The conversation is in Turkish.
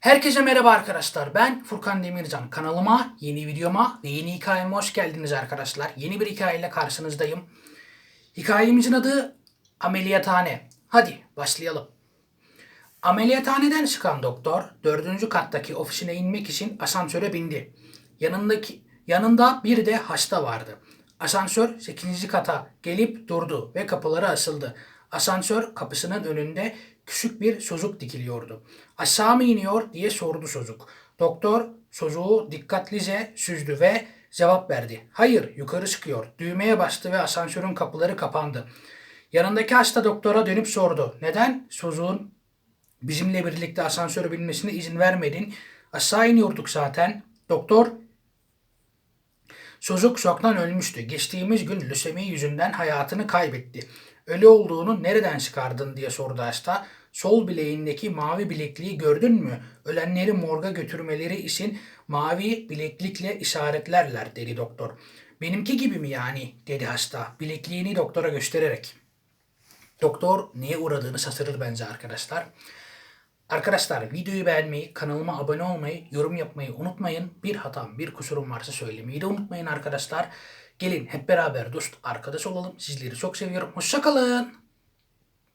Herkese merhaba arkadaşlar. Ben Furkan Demircan. Kanalıma, yeni videoma ve yeni hikayeme hoş geldiniz arkadaşlar. Yeni bir hikayeyle karşınızdayım. Hikayemizin adı Ameliyathane. Hadi başlayalım. Ameliyathaneden çıkan doktor dördüncü kattaki ofisine inmek için asansöre bindi. Yanındaki yanında bir de hasta vardı. Asansör 8. kata gelip durdu ve kapıları açıldı. Asansör kapısının önünde küçük bir çocuk dikiliyordu. Aşağı mı iniyor diye sordu çocuk. Doktor çocuğu dikkatlice süzdü ve cevap verdi. Hayır yukarı çıkıyor. Düğmeye bastı ve asansörün kapıları kapandı. Yanındaki hasta doktora dönüp sordu. Neden çocuğun Bizimle birlikte asansöre binmesine izin vermedin. Aşağı iniyorduk zaten. Doktor Çocuk şoktan ölmüştü. Geçtiğimiz gün lösemi yüzünden hayatını kaybetti. Ölü olduğunu nereden çıkardın diye sordu hasta. Sol bileğindeki mavi bilekliği gördün mü? Ölenleri morga götürmeleri için mavi bileklikle işaretlerler dedi doktor. Benimki gibi mi yani dedi hasta bilekliğini doktora göstererek. Doktor neye uğradığını şaşırır bence arkadaşlar. Arkadaşlar videoyu beğenmeyi, kanalıma abone olmayı, yorum yapmayı unutmayın. Bir hatam, bir kusurum varsa söylemeyi de unutmayın arkadaşlar. Gelin hep beraber dost arkadaş olalım. Sizleri çok seviyorum. Hoşçakalın.